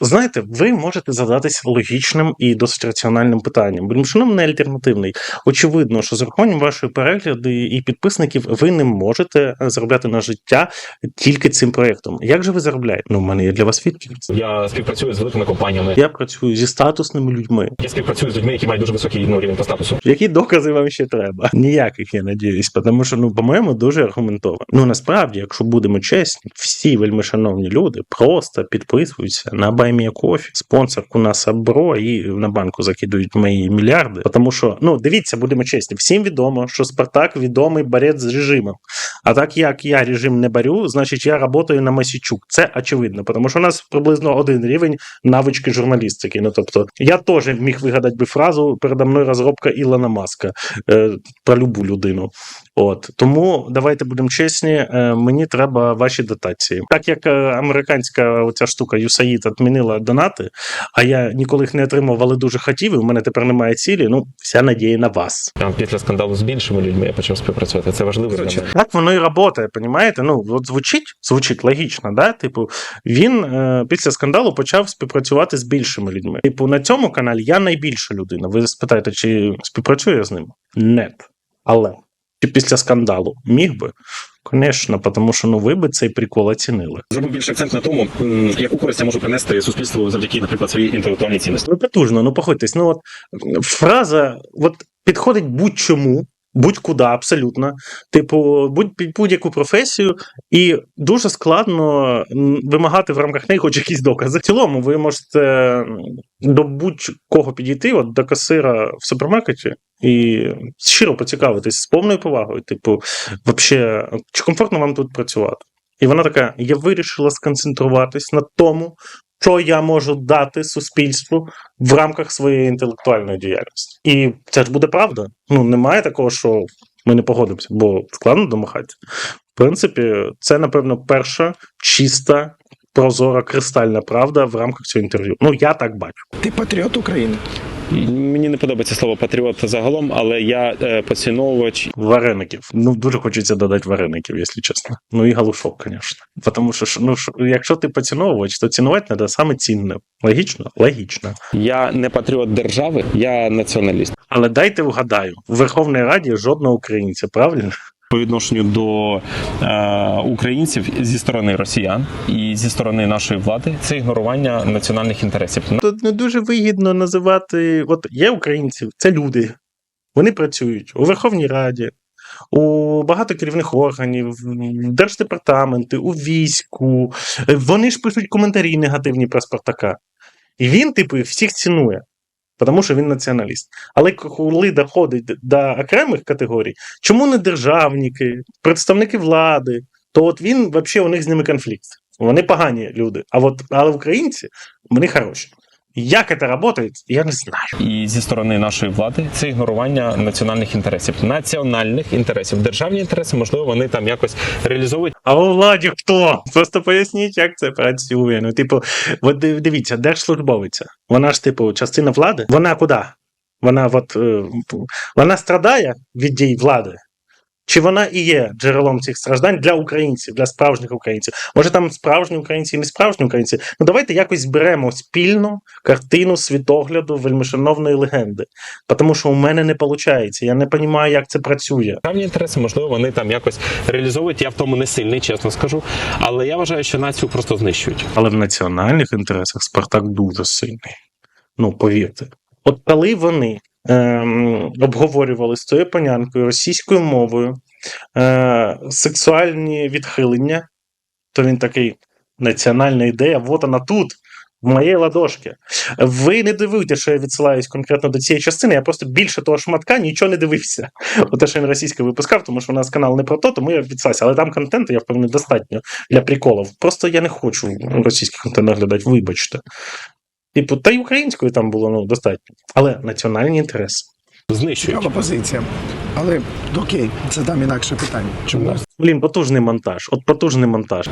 знаєте, ви можете задатись логічним і досить раціональним питанням. Бо не альтернативний. Очевидно, що з урахуванням вашої перегляди і підписників ви не можете заробляти на життя тільки цим проєктом. Як же ви заробляєте? Ну, в мене є для вас відповідь. Я співпрацюю з великими компаніями. Я працюю зі статусними людьми. Я співпрацюю з людьми, які мають дуже високий ну, рівень по статусу. Які докази вам ще треба? Ніяких, я надіюсь, тому що, ну, по-моєму, дуже аргументовано. Ну насправді, якщо будемо чесні, всі вельмишановні люди просто підписуються на BuyMeACoffee, у нас Абро, і на банку закидують мої мільярди. Тому що, ну дивіться, будемо чесні, всім відомо, що Спартак відомий борець з режимом. А так як я режим не борю, значить я працюю на Масічук. Це очевидно, тому що у нас приблизно один рівень навички журналістики. Ну тобто, я теж міг вигадати би фразу передо мною розробка Ілона Маска е, про любу людину. От тому давайте будемо чесні. е, Мені треба ваші дотації. Так як е, американська оця штука USAID відмінила донати, а я ніколи їх не отримав, але дуже хотів. і У мене тепер немає цілі. Ну, вся надія на вас. Там після скандалу з більшими людьми я почав співпрацювати. Це важливо для мене. Так воно і працює, понімаєте? Ну, от звучить, звучить логічно, да? Типу, він е, після скандалу почав співпрацювати з більшими людьми. Типу, на цьому каналі я найбільша людина. Ви спитаєте, чи співпрацюю я з ним? Нет. Але чи після скандалу міг би? Звісно, тому що ну ви би цей прикол оцінили. Зробив більше акцент на тому, яку користь я можу принести суспільству завдяки, наприклад, своїй інтелектуальній цінності. Ну, потужно, ну походьтесь. Ну, от фраза от, підходить будь-чому, будь-куди, абсолютно. Типу, будь-яку професію, і дуже складно вимагати в рамках неї хоч якісь докази. В цілому, ви можете до будь-кого підійти, от до касира в супермаркеті. І щиро поцікавитись з повною повагою, типу, вообще, чи комфортно вам тут працювати? І вона така: я вирішила сконцентруватись на тому, що я можу дати суспільству в рамках своєї інтелектуальної діяльності. І це ж буде правда. Ну немає такого, що ми не погодимося, бо складно домахатися. В принципі, це, напевно, перша чиста, прозора, кристальна правда в рамках цього інтерв'ю. Ну, я так бачу. Ти патріот України. Мені не подобається слово патріот загалом, але я е, поціновувач Вареників. Ну, дуже хочеться додати вареників, якщо чесно. Ну і галушок, звісно. Тому що ну, якщо ти поціновувач, то цінувати треба саме цінне. Логічно? Логічно. Я не патріот держави, я націоналіст. Але дайте вгадаю, у Верховній Раді жодного українця, правильно? По відношенню до е, українців зі сторони росіян і зі сторони нашої влади це ігнорування національних інтересів. Тут не дуже вигідно називати. От є українці, це люди. Вони працюють у Верховній Раді, у багато керівних органів, держдепартаменти, у війську. Вони ж пишуть коментарі негативні про Спартака. І він, типу, всіх цінує, тому що він націоналіст. Але коли доходить до окремих категорій, чому не державники, представники влади, то от він взагалі у них з ними конфлікт. Вони погані люди. А от але українці вони хороші. Як це працює, я не знаю. І зі сторони нашої влади це ігнорування національних інтересів, національних інтересів. Державні інтереси, можливо, вони там якось реалізовують. А у владі хто? Просто поясніть, як це працює. Ну, типу, от дивіться, держслужбовиця. Вона ж, типу, частина влади. Вона куди? Вона от, е, вона страдає від дій влади. Чи вона і є джерелом цих страждань для українців, для справжніх українців? Може там справжні українці і не справжні українці? Ну давайте якось зберемо спільну картину світогляду вельмишановної легенди. Тому що у мене не виходить. Я не розумію, як це працює. Державні інтереси, можливо, вони там якось реалізовують. Я в тому не сильний, чесно скажу. Але я вважаю, що націю просто знищують. Але в національних інтересах Спартак дуже сильний. Ну, повірте. От коли вони ем, обговорювали з цією панянкою російською мовою е, сексуальні відхилення, то він такий: національна ідея, вот вона тут. В моїй ладошці. Ви не дивуйте, що я відсилаюсь конкретно до цієї частини. Я просто більше того шматка нічого не дивився. Те, що він російською випускав, тому що у нас канал не про то, тому я відсилаюся. Але там контенту, я впевнений, достатньо для приколів. Просто я не хочу російський контент наглядати, вибачте. Типу, та й українською там було ну, достатньо. Але національні інтереси. Знищують. Цікава позиція. Але окей, це там інакше питання. Чому Блін, потужний монтаж. От потужний монтаж.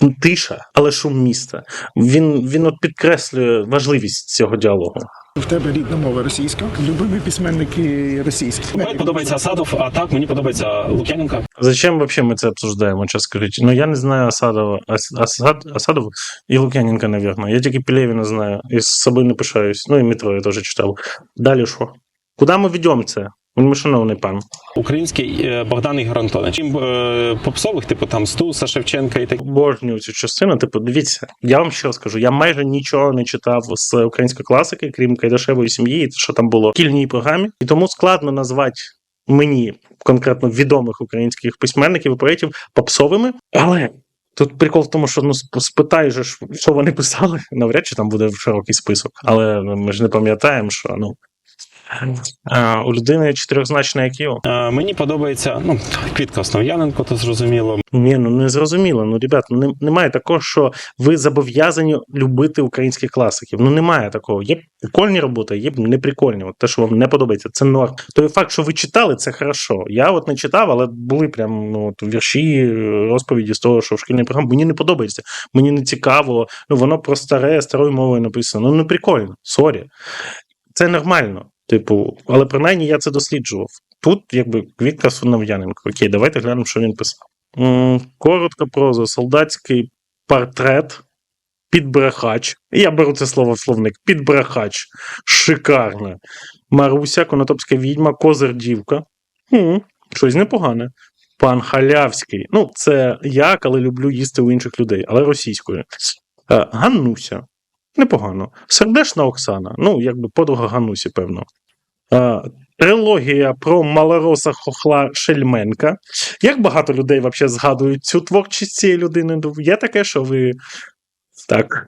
Ну, Тиша, але шум міста. Він, він от підкреслює важливість цього діалогу. В тебе рідна мова російська, любимі письменники російські. Мені подобається Асадов, а так мені подобається Лук'яненко. Зачем вообще мы це обсуждаем? Час скажіть. Ну, я не знаю Асадова, Ас- Асад, Асадов і Лук'яненка, наверное. Я тільки Пелевина знаю. І з собою не пишаюсь. Ну, і метро я теж читав. Далі що? Куди ми ведемо це? Шановний пан. Український е, Богдан Ігор Антонович. Чим е, попсових, типу там Стуса, Шевченка і так. Обожнюю цю частину. Типу, дивіться, я вам ще скажу, я майже нічого не читав з української класики, крім Кайдашевої сім'ї, що там було в кільній програмі. І тому складно назвати мені конкретно відомих українських письменників і поетів попсовими. Але тут прикол в тому, що ну сп- спитай же, що вони писали, навряд чи там буде широкий список. Але ми ж не пам'ятаємо, що ну. А, у людини чотирьохзначне IQ. Е, мені подобається ну, Квітка Основ'яненко, то зрозуміло. Ні, ну не зрозуміло. Ну, ребят, ну немає такого, що ви зобов'язані любити українських класиків. Ну немає такого. Є прикольні роботи, є неприкольні. От те, що вам не подобається, це норм. Той факт, що ви читали, це хорошо. Я от не читав, але були прям ну, от, вірші, розповіді з того, що в шкільній програмі мені не подобається. Мені не цікаво. Ну воно про старе, старою мовою написано. Ну не прикольно. Сорі. Це нормально. Типу, але принаймні я це досліджував. Тут, якби Квітка Сунов'яненко. Окей, давайте глянемо, що він писав. Коротка проза, солдатський портрет, підбрехач. Я беру це слово в словник. Підбрехач. Шикарне. Маруся, Конотопська відьма, Козир дівка. Щось непогане. Пан Халявський. Ну, це я, коли люблю їсти у інших людей, але російською. Е, Ганнуся. Непогано. Сердешна Оксана. Ну, якби подруга Ганусі, певно. Трилогія про малороса хохла Шельменка. Як багато людей вообще згадують цю творчість цієї людини? Ну, Є таке, що ви. Так,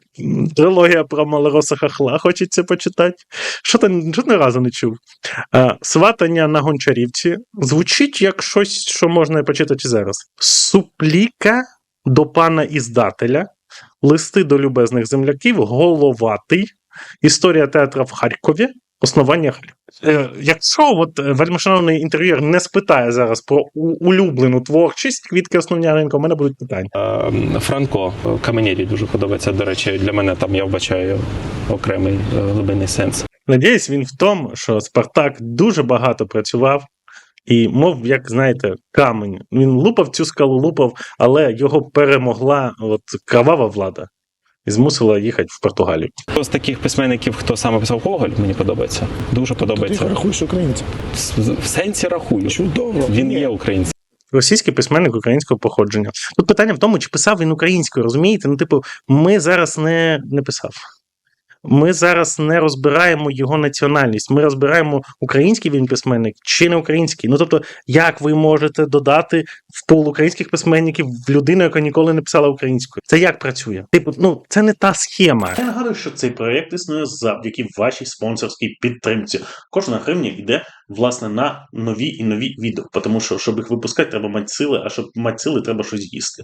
трилогія про малороса хохла хочеться почитати. Що що ні разу не чув? Сватання на гончарівці звучить як щось, що можна почитати зараз. Супліка до пана іздателя, листи до любезних земляків, головатий, історія театра в Харкові, основання. Е, Якщо от е, вельмишановний інтерв'єр не спитає зараз про улюблену творчість Квітки Основняненко, у мене будуть питання. Е, Франко Каменєрі дуже подобається. До речі, для мене там я вбачаю окремий е, глибинний сенс. Надіюсь, він в тому, що Спартак дуже багато працював. І мов, як знаєте, камень. Він лупав цю скалу, лупав, але його перемогла от кровава влада і змусила їхати в Португалію. З таких письменників, хто саме писав Гоголь, мені подобається. Дуже Ти їх подобається. рахуєш українцем. В в сенсі рахую. Чудово. Він є українцем. Російський письменник українського походження. Тут питання в тому, чи писав він українською, розумієте? Ну, типу, ми зараз не, не писав. Ми зараз не розбираємо його національність. Ми розбираємо, український він письменник чи не український. Ну тобто, як ви можете додати в пол українських письменників людину, яка ніколи не писала українською? Це як працює? Типу, ну це не та схема. Я нагадую, що цей проект існує завдяки вашій спонсорській підтримці. Кожна гривня йде власне на нові і нові відео, тому що щоб їх випускати, треба мати сили, а щоб мати сили, треба щось їсти.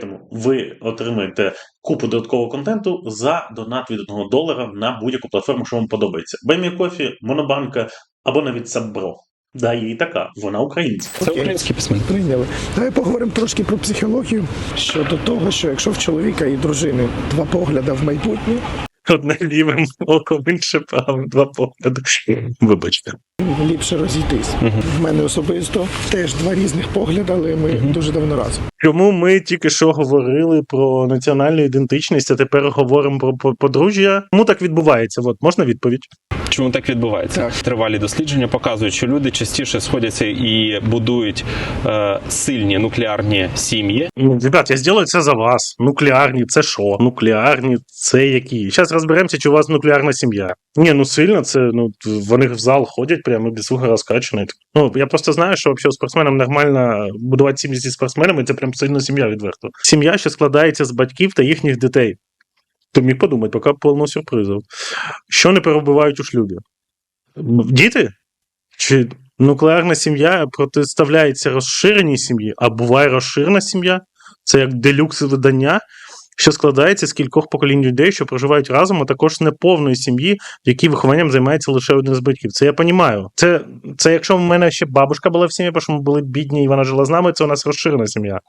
Тому ви отримаєте купу додаткового контенту за донат від 1 долара на будь-яку платформу, що вам подобається. Баймі Монобанка або навіть Саббро. Да, і така, вона українська. Це український письменник. Прийняли. Давай поговоримо трошки про психологію щодо того, що якщо в чоловіка і дружини два погляди в майбутнє, Одне лівим оком, інше правим, два погляди. Вибачте. ліпше розійтись. В мене особисто теж два різних погляди, але ми дуже давно разом. Чому ми тільки що говорили про національну ідентичність, а тепер говоримо про по- подружжя? Чому так відбувається? От можна відповідь? Чому так відбувається? Так. Тривалі дослідження показують, що люди частіше сходяться і будують е, сильні нуклеарні сім'ї. Ну, ребят, я зроблю це за вас. Нуклеарні, це що? Нуклеарні, це які? Зараз розберемося, чи у вас нуклеарна сім'я. Ні, ну сильно, це ну вони в зал ходять, прямо без слуха розкачані. Ну я просто знаю, що взагалі спортсменам нормально будувати сім'ї зі спортсменами, це прям сильна сім'я відверто. Сім'я, що складається з батьків та їхніх дітей. То міг подумати, поки повно сюрпризів. Що не перебувають у шлюбі? Діти? Чи нуклеарна сім'я протиставляється розширеній сім'ї, а буває розширена сім'я? Це як делюкс видання, що складається з кількох поколінь людей, що проживають разом, а також неповної сім'ї, в якій вихованням займається лише один з батьків. Це я розумію. Це, це якщо в мене ще бабушка була в сім'ї, бо що ми були бідні, і вона жила з нами, це у нас розширена сім'я.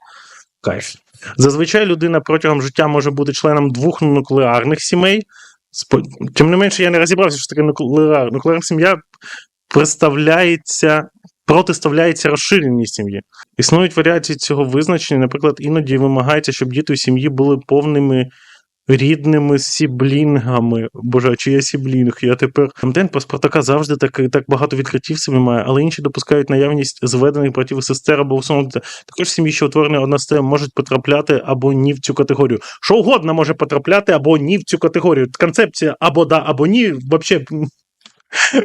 Кайф. Зазвичай людина протягом життя може бути членом двох нуклеарних сімей. Тим не менше, я не розібрався, що таке нуклеар. Нуклеарна сім'я представляється, протиставляється розширеній сім'ї. Існують варіації цього визначення. Наприклад, іноді вимагається, щоб діти у сім'ї були повними рідними сіблінгами. Боже, чи я сіблінг? Я тепер день про Спартака завжди так, так багато відкриттів собі має, але інші допускають наявність зведених братів і сестер або усунути. Також сім'ї, що утворені одна з тем, можуть потрапляти або ні в цю категорію. Що угодно може потрапляти або ні в цю категорію. Концепція або да, або ні, вообще.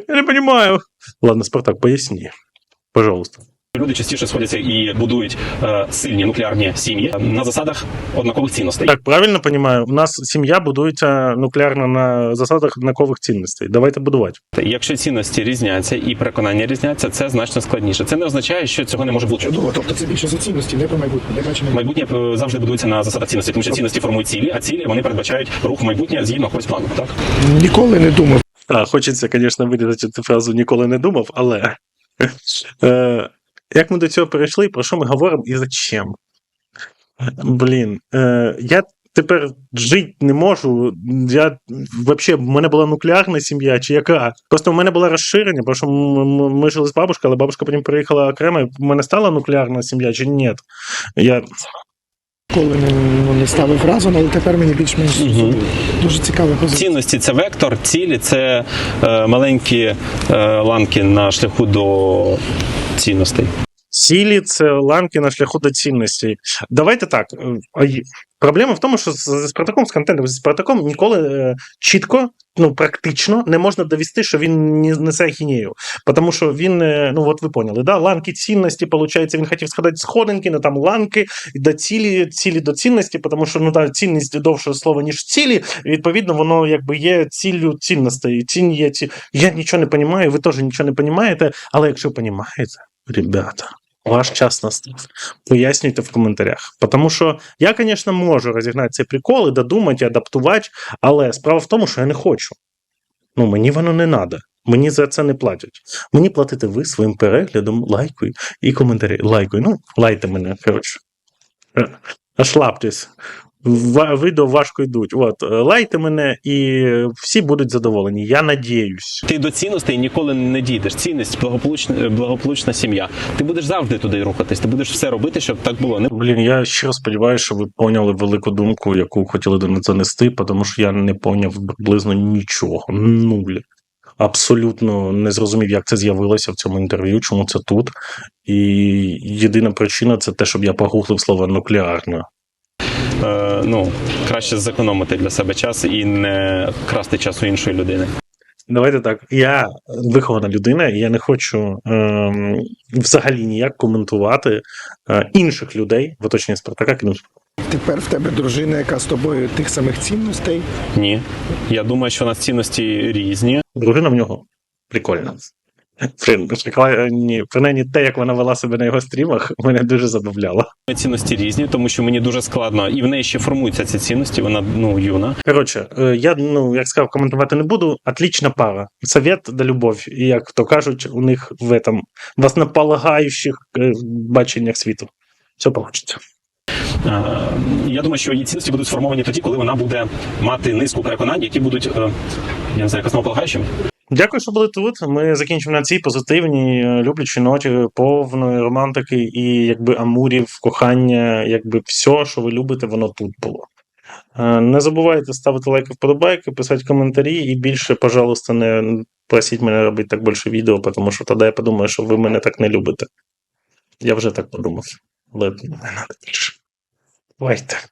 Я не розумію. Ладно, Спартак, поясні. Пожалуйста. Люди частіше сходяться і будують е, сильні нуклеарні сім'ї на засадах однакових цінностей. Так, правильно розумію, у нас сім'я будується нуклеарно на засадах однакових цінностей. Давайте будувати. Якщо цінності різняться і переконання різняться, це значно складніше. Це не означає, що цього не може бути. Чудово, тобто це більше за цінності, не про майбутнє, не бачимо. Майбутнє е, завжди будується на засадах цінностей, тому що цінності формують цілі, а цілі вони передбачають рух в майбутнє згідно якогось плану. Так Ніколи не думав. Так, хочеться, звісно, вирізати цю фразу ніколи не думав, але е, як ми до цього перейшли, про що ми говоримо і зачем? Блін, е, я тепер жити не можу. Я взагалі, в мене була нуклеарна сім'я, чи яка? Просто в мене було розширення, бо що ми жили з бабушкою, але бабушка потім переїхала окремо. У мене стала нуклеарна сім'я чи ні? Я Ніколи не, ну, не ставив разом, але тепер мені більш-менш угу. Дуже цікава позиція. цінності це вектор, цілі це е, маленькі е, ланки на шляху до цінностей. Цілі це ланки на шляху до цінностей. Давайте так. е, Проблема в тому, що з з Спартаком, з контентом, зі Спартаком ніколи е, чітко, ну практично не можна довести, що він не несе ахінею. Тому що він, е, ну от ви поняли, да, ланки цінності, виходить, він хотів сказати сходинки, але там ланки до цілі, цілі до цінності, тому що ну та цінність довше слово, ніж цілі. Відповідно, воно якби є ціллю цінностей. Цінь є ці. Я нічого не розумію, ви теж нічого не розумієте, але якщо розумієте, ребята. Ваш час настав. Пояснюйте в коментарях. Тому що я, звісно, можу розігнати цей прикол і додумати, і адаптувати, але справа в тому, що я не хочу. Ну, мені воно не треба. Мені за це не платять. Мені платите ви своїм переглядом, лайкою і коментарі. Лайкою. Ну, лайте мене, коротше. Е, Ошлаптесь. Відео важко йдуть. От, е, лайте мене, і всі будуть задоволені. Я надіюсь. Ти до цінностей ніколи не дійдеш. Цінність благополучна, благополучна сім'я. Ти будеш завжди туди рухатись. Ти будеш все робити, щоб так було. Не Блін, я щиро сподіваюся, що ви поняли велику думку, яку хотіли до нас занести, тому що я не поняв приблизно нічого. Нуль. Абсолютно не зрозумів, як це з'явилося в цьому інтерв'ю, чому це тут. І єдина причина це те, щоб я погуглив слово нуклеарна. Е, ну краще зекономити для себе час і не красти час у іншої людини. Давайте так. Я вихована людина, і я не хочу ем, взагалі ніяк коментувати е, інших людей в оточенні Спартака. крім Тепер в тебе дружина, яка з тобою тих самих цінностей. Ні. Я думаю, що у нас цінності різні. Дружина в нього прикольна. Прикла- ні, принаймні те, як вона вела себе на його стрімах, мене дуже забавляло. Цінності різні, тому що мені дуже складно, і в неї ще формуються ці цінності. Вона ну юна. Коротше, е, я ну як сказав, коментувати не буду. Отлічна пара. Совет да любов. І як то кажуть, у них в этом в основополагаючих е, баченнях світу. Все получиться. Е, Я думаю, що її цінності будуть сформовані тоді, коли вона буде мати низку переконань, які будуть е, я не знаю, як основополагаючими. Дякую, що були тут. Ми закінчимо на цій позитивній, е, люблячій ноті, повної романтики і якби амурів, кохання, якби все, що ви любите, воно тут було. Е, Не забувайте ставити лайки, вподобайки, писати коментарі і більше, пожалуйста, не просіть мене робити так більше відео, тому що тоді я подумаю, що ви мене так не любите. Я вже так подумав. Але не треба більше. Бувайте.